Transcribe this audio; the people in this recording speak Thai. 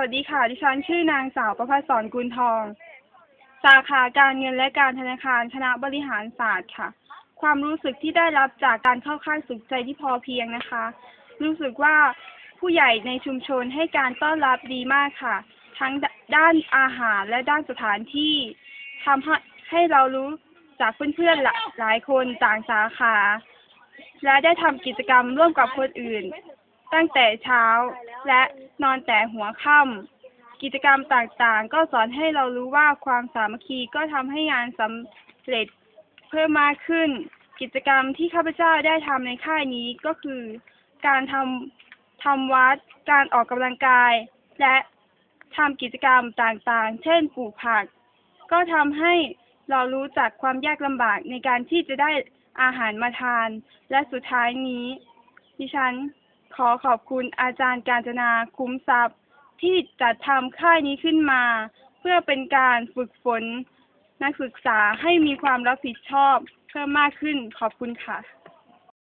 วัสดีค่ะ ดิฉันชื่อนางสาวประภาสอนกุลทอง สาขาการเงินและการธนาคารคณะบริหารศาสตร์ค่ะ ความรู้สึกที่ได้รับจากการเข้าค่ายสุขใจที่พอเพียงนะคะ รู้สึกว่าผู้ใหญ่ในชุมชนให้การต้อนรับดีมากค่ะ ทั้งด้านอาหารและด้านสถานที่ทำให้ให้เรารู้จากเพื่อนๆหลาหลายคนต่างสาขา และได้ทำกิจกรรมร่วมกับคนอื่น ตั้งแต่เช้า และนอนแต่หัวค่ำกิจกรรมต่างๆ ก็สอนให้เรารู้ว่าความสามัคคีก็ทำให้งานสำเร็จเพิ่มมากขึ้น กิจกรรมที่ข้าพเจ้าได้ทำในค่ายนี้ก็คือ การทำทำวัด การออกกำลังกาย และทำกิจกรรมต่างๆ เช่นปลูกผัก ก็ทำให้เรารู้จักความยากลำบากในการที่จะได้อาหารมาทาน และสุดท้ายนี้ ดิฉัน ขอขอบคุณอาจารย์การจนาคุ้มทรัพย์ ที่จัดทำค่ายนี้ขึ้นมา เพื่อเป็นการฝึกฝนนักศึกษาให้มีความรับผิดชอบเพิ่มมากขึ้นขอบคุณค่ะ